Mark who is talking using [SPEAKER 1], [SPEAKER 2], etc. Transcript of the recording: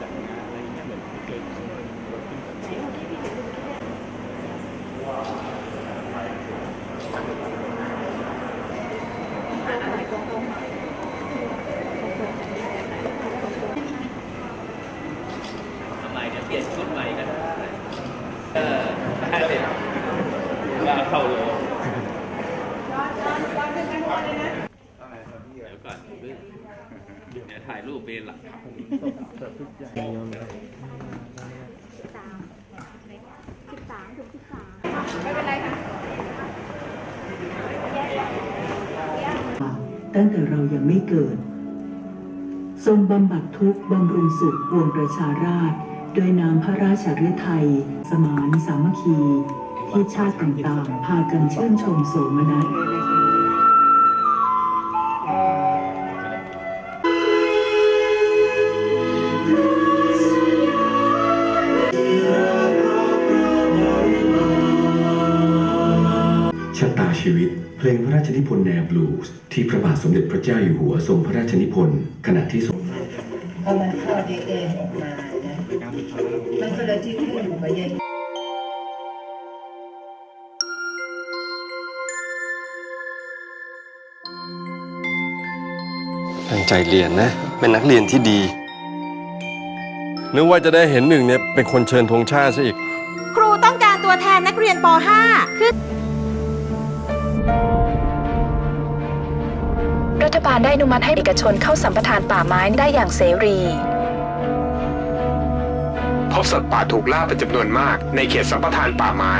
[SPEAKER 1] จัดงานอะไรเงี้ยเหมือนที่เคยทำ
[SPEAKER 2] ทำไมเดี๋ยวเปลี่ยนชุดใหม่ก็ได้เออได้เลยว่าเข้าเลยเดี๋ยวก่อนเดี๋ยวถ่ายรูปเป็นหลักฐาน
[SPEAKER 3] สิบสามถึงสิบสาม
[SPEAKER 4] ตั้งแต่เรายังไม่เกิด ทรงบำบัดทุกข์บำรุงสุขปวงประชาราษฎร์โดยนามพระราชฤทัยสมานสามัคคี ที่ชาติต่างๆ พากันชื่นชมโสมนัส
[SPEAKER 5] ชะตาชีวิต เพลงพระราชนิพนธ์แนวบลูส์ที่พระบาทสมเด็จพระเจ้าอยู่หัวทรงพระราชนิพนธ์ขณะที่ทรง
[SPEAKER 6] พอมันคลอดเองออกมานะมันก็เลยที่ขึ้นอยู่กับยาย
[SPEAKER 7] ตั้งใจเรียนนะ เป็นนักเรียนที่ดี
[SPEAKER 8] นึกว่าจะได้เห็นหนึ่งเนี่ยเป็นคนเชิญธงชาติซะอีก
[SPEAKER 3] ครูต้องการตัวแทนนักเรียนป .5 ขึ้น
[SPEAKER 9] รัฐบาลได้อนุมัติให้เอกชนเข้าสัมปทานป่าไม้ได้อย่างเสรี
[SPEAKER 10] พบสัตว์ป่าถูกล่าเป็นจำนวนมากในเขตสัมปทานป่าไม้